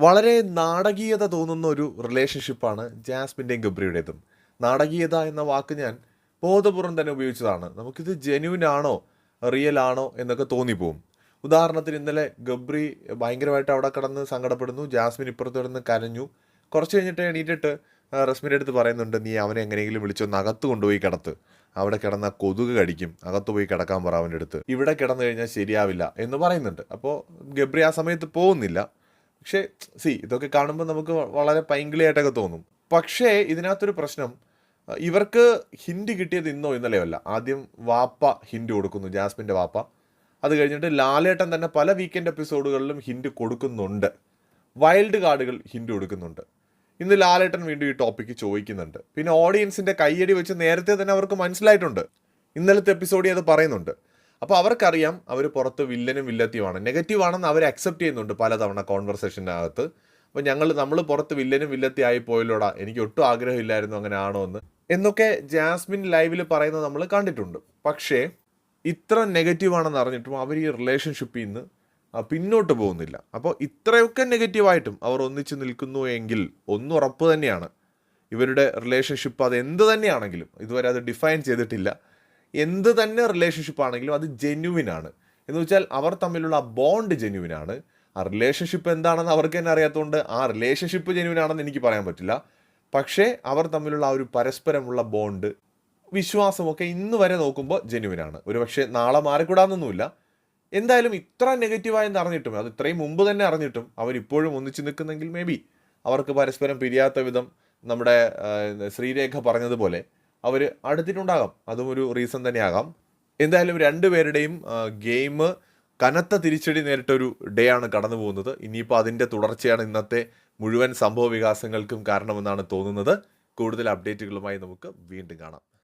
വളരെ നാടകീയത തോന്നുന്ന ഒരു റിലേഷൻഷിപ്പാണ് ജാസ്മിന്റെയും ഗബ്രിയുടേതും. നാടകീയത എന്ന വാക്ക് ഞാൻ ബോധപൂർവം തന്നെ ഉപയോഗിച്ചതാണ്. നമുക്കിത് ജെന്യൂൻ ആണോ റിയൽ ആണോ എന്നൊക്കെ തോന്നിപ്പോവും. ഉദാഹരണത്തിന് ഇന്നലെ ഗബ്രി ഭയങ്കരമായിട്ട് അവിടെ കിടന്ന് സങ്കടപ്പെടുന്നു ജാസ്മിൻ ഇപ്പുറത്ത് കിടന്ന് കരഞ്ഞു. കുറച്ച് കഴിഞ്ഞിട്ട് എണീറ്റിട്ട് റസ്മിന്റെ അടുത്ത് പറയുന്നുണ്ട് നീ അവനെ എങ്ങനെയെങ്കിലും വിളിച്ചൊന്ന് അകത്ത് കൊണ്ടുപോയി കിടത്ത്. അവിടെ കിടന്ന കൊതുക് കടിക്കും. അകത്ത് പോയി കിടക്കാൻ പറ അവന്റെ അടുത്ത്. ഇവിടെ കിടന്നു കഴിഞ്ഞാൽ ശരിയാവില്ല എന്ന് പറയുന്നുണ്ട്. അപ്പോൾ ഗബ്രി ആ സമയത്ത് പോകുന്നില്ല. പക്ഷേ സി ഇതൊക്കെ കാണുമ്പോൾ നമുക്ക് വളരെ പൈങ്കിളിയായിട്ടൊക്കെ തോന്നും. പക്ഷേ ഇതിനകത്തൊരു പ്രശ്നം ഇവർക്ക് ഹിൻഡ് കിട്ടിയത് ഇന്നോ ഇന്നലെയോ അല്ല. ആദ്യം വാപ്പ ഹിൻഡ് കൊടുക്കുന്നു ജാസ്മിന്റെ വാപ്പ. അത് കഴിഞ്ഞിട്ട് ലാലേട്ടൻ തന്നെ പല വീക്കെൻഡ് എപ്പിസോഡുകളിലും ഹിൻഡ് കൊടുക്കുന്നുണ്ട്. വൈൽഡ് കാർഡുകൾ ഹിൻഡ് കൊടുക്കുന്നുണ്ട്. ഇന്ന് ലാലേട്ടൻ വീണ്ടും ഈ ടോപ്പിക്ക് ചോദിക്കുന്നുണ്ട്. പിന്നെ ഓഡിയൻസിന്റെ കയ്യടി വെച്ച് നേരത്തെ തന്നെ അവർക്ക് മനസ്സിലായിട്ടുണ്ട്. ഇന്നലത്തെ എപ്പിസോഡിൽ അത് പറയുന്നുണ്ട്. അപ്പോൾ അവർക്കറിയാം അവർ പുറത്ത് വില്ലനും വില്ലത്തിയുമാണ്. നെഗറ്റീവ് ആണെന്ന് അവർ അക്സെപ്റ്റ് ചെയ്യുന്നുണ്ട് പലതവണ കോൺവെർസേഷനകത്ത് അപ്പോൾ ഞങ്ങൾ നമ്മൾ പുറത്ത് വില്ലനും വില്ലത്തി ആയി പോയല്ലോടാ എനിക്ക് ഒട്ടും ആഗ്രഹമില്ലായിരുന്നു അങ്ങനെ ആണോ എന്ന്. എന്നൊക്കെ ജാസ്മിൻ ലൈവിൽ പറയുന്നത് നമ്മൾ കണ്ടിട്ടുണ്ട്. പക്ഷേ ഇത്ര നെഗറ്റീവ് ആണെന്ന് അറിഞ്ഞിട്ടും അവർ ഈ റിലേഷൻഷിപ്പിൽ നിന്ന് പിന്നോട്ട് പോകുന്നില്ല. അപ്പോൾ ഇത്രയൊക്കെ നെഗറ്റീവായിട്ടും അവർ ഒന്നിച്ച് നിൽക്കുന്നു എങ്കിൽ ഒന്ന് ഉറപ്പ് തന്നെയാണ്. ഇവരുടെ റിലേഷൻഷിപ്പ് അത് എന്ത് തന്നെയാണെങ്കിലും ഇതുവരെ അത് ഡിഫൈൻ ചെയ്തിട്ടില്ല. എന്ത് തന്നെ റിലേഷൻഷിപ്പ് ആണെങ്കിലും അത് ജെന്യുവിൻ ആണ്. എന്ന് വെച്ചാൽ അവർ തമ്മിലുള്ള ബോണ്ട് ജെന്യുവിൻ ആണ്. ആ റിലേഷൻഷിപ്പ് എന്താണെന്ന് അവർക്ക് തന്നെ അറിയാത്തതുകൊണ്ട് ആ റിലേഷൻഷിപ്പ് ജെന്യുവിൻ ആണെന്ന് എനിക്ക് പറയാൻ പറ്റില്ല. പക്ഷേ അവർ തമ്മിലുള്ള ആ ഒരു പരസ്പരമുള്ള ബോണ്ട് വിശ്വാസമൊക്കെ ഇന്ന് വരെ നോക്കുമ്പോൾ ജെന്യുവിൻ ആണ്. ഒരു പക്ഷേ നാളെ മാറിക്കൂടാന്നൊന്നുമില്ല. എന്തായാലും ഇത്ര നെഗറ്റീവായെന്ന് അറിഞ്ഞിട്ടും അത് ഇത്രയും മുമ്പ് തന്നെ അറിഞ്ഞിട്ടും അവരിപ്പോഴും ഒന്നിച്ച് നിൽക്കുന്നെങ്കിൽ മേ ബി അവർക്ക് പരസ്പരം പിരിയാത്ത വിധം നമ്മുടെ ശ്രീരേഖ പറഞ്ഞതുപോലെ അവർ അടുത്തിട്ടുണ്ടാകാം. അതും ഒരു റീസൺ തന്നെയാകാം. എന്തായാലും രണ്ടുപേരുടെയും ഗെയിം കനത്ത തിരിച്ചടി നേരിട്ടൊരു ഡേ ആണ് കടന്നു പോകുന്നത്. ഇനിയിപ്പോൾ അതിന്റെ തുടർച്ചയാണ് ഇന്നത്തെ മുഴുവൻ സംഭവ വികാസങ്ങൾക്കും കാരണമെന്നാണ് തോന്നുന്നത്. കൂടുതൽ അപ്ഡേറ്റുകളുമായി നമുക്ക് വീണ്ടും കാണാം.